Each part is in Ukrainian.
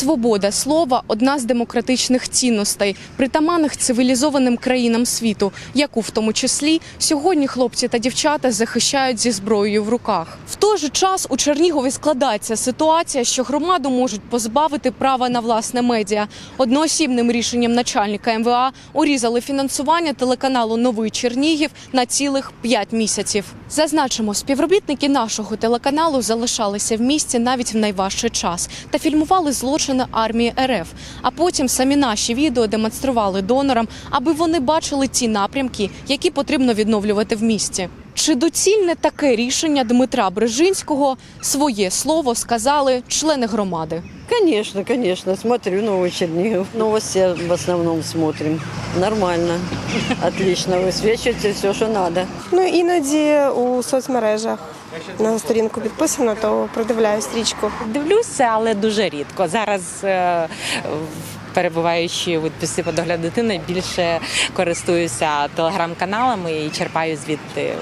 Свобода слова одна з демократичних цінностей, притаманних цивілізованим країнам світу, яку в тому числі сьогодні хлопці та дівчата захищають зі зброєю в руках. В той же час у Чернігові складається ситуація, що громаду можуть позбавити права на власне медіа. Одноосібним рішенням начальника МВА урізали фінансування телеканалу Новий Чернігів на цілих 5 місяців. Зазначимо, співробітники нашого телеканалу залишалися в місті навіть в найважчий час та фільмували злочини армії РФ. А потім самі наші відео демонстрували донорам, аби вони бачили ті напрямки, які потрібно відновлювати в місті. Чи доцільне таке рішення Дмитра Брижинського своє слово сказали члени громади? Конечно, конечно, смотрю Новый Чернигов. Новости в основном смотрим. Нормально, отлично, высвечиваете все, что надо. Ну іноді у соцмережах на сторінку підписано, то продивляю стрічку. Дивлюся, але дуже рідко. Зараз, перебуваючи в- відпустці по догляду дитини, більше користуюся телеграм-каналами і черпаю звідти е,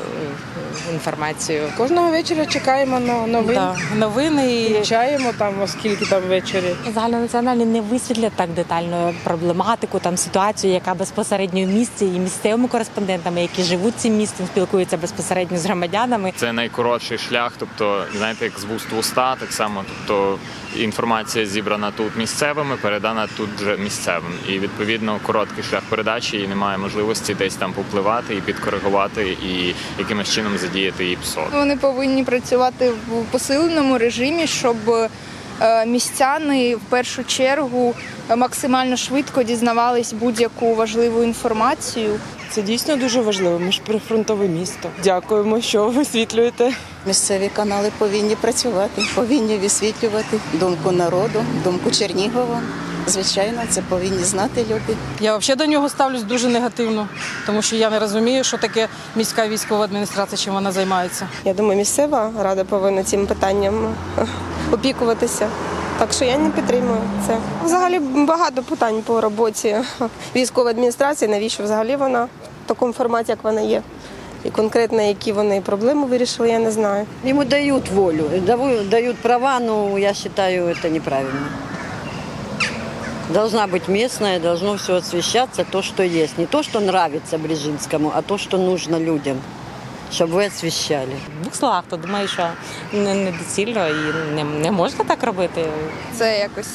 інформацію. Кожного вечора чекаємо на новин. Да, новини і Включаємо там, оскільки там ввечері. загальнонаціональні не висвітлять так детально проблематику, там ситуацію, яка безпосередньо в місті, і місцевими кореспондентами, які живуть цим містом, спілкуються безпосередньо з громадянами. Це найкоротший шлях, тобто, знаєте, як з вуст в уста, так само, тобто інформація зібрана тут місцевими, передана тут вже місцевим. І відповідно короткий шлях передачі і немає можливості десь там попливати і підкоригувати, і якимось чином задіяти і ПСО. Вони повинні працювати в посиленому режимі, щоб е, містяни в першу чергу максимально швидко дізнавались будь-яку важливу інформацію. Це дійсно дуже важливо. Ми ж прифронтове місто. Дякуємо, що висвітлюєте. Місцеві канали повинні працювати, повинні висвітлювати думку народу, думку Чернігова. Звичайно, це повинні знати люди. Я взагалі до нього ставлюсь дуже негативно, тому що я не розумію, що таке міська військова адміністрація, чим вона займається. Я думаю, місцева рада повинна цим питанням опікуватися. Так що я не підтримую це. Взагалі багато питань по роботі військової адміністрації. Навіщо взагалі вона в такому форматі, як вона є? І конкретно, які вони проблеми вирішили, я не знаю. Ему дают волю, даву- дают права, но я считаю это неправильно. Должна быть местная, должно все освещаться, то, что есть. Не то, что нравится Брижинскому, а то, что нужно людям, чтобы вы освещали. В двох словах, то думаю, що не- недоцільно і не, не можна так робити. Це якось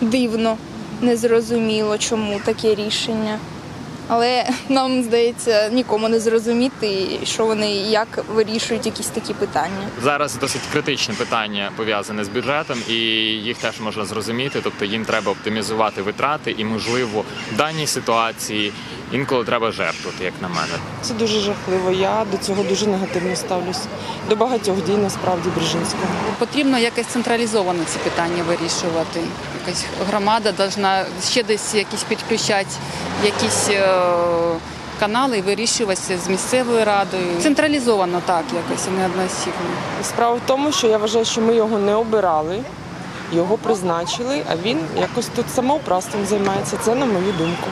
дивно, незрозуміло, чому таке рішення. Але нам здається нікому не зрозуміти, що вони як вирішують якісь такі питання. Зараз досить критичне питання пов'язане з бюджетом, і їх теж можна зрозуміти. Тобто їм треба оптимізувати витрати, і можливо в даній ситуації інколи треба жертвувати, як на мене. Це дуже жахливо. Я до цього дуже негативно ставлюсь. До багатьох дій насправді Брижинського. Потрібно якось централізовано ці питання вирішувати. Якась громада повинна ще десь якісь підключати якісь е, канали і вирішуватися з місцевою радою. Централізовано так, якось а не одноосібно. Справа в тому, що я вважаю, що ми його не обирали, його призначили, а він якось тут самоуправством займається. Це на мою думку.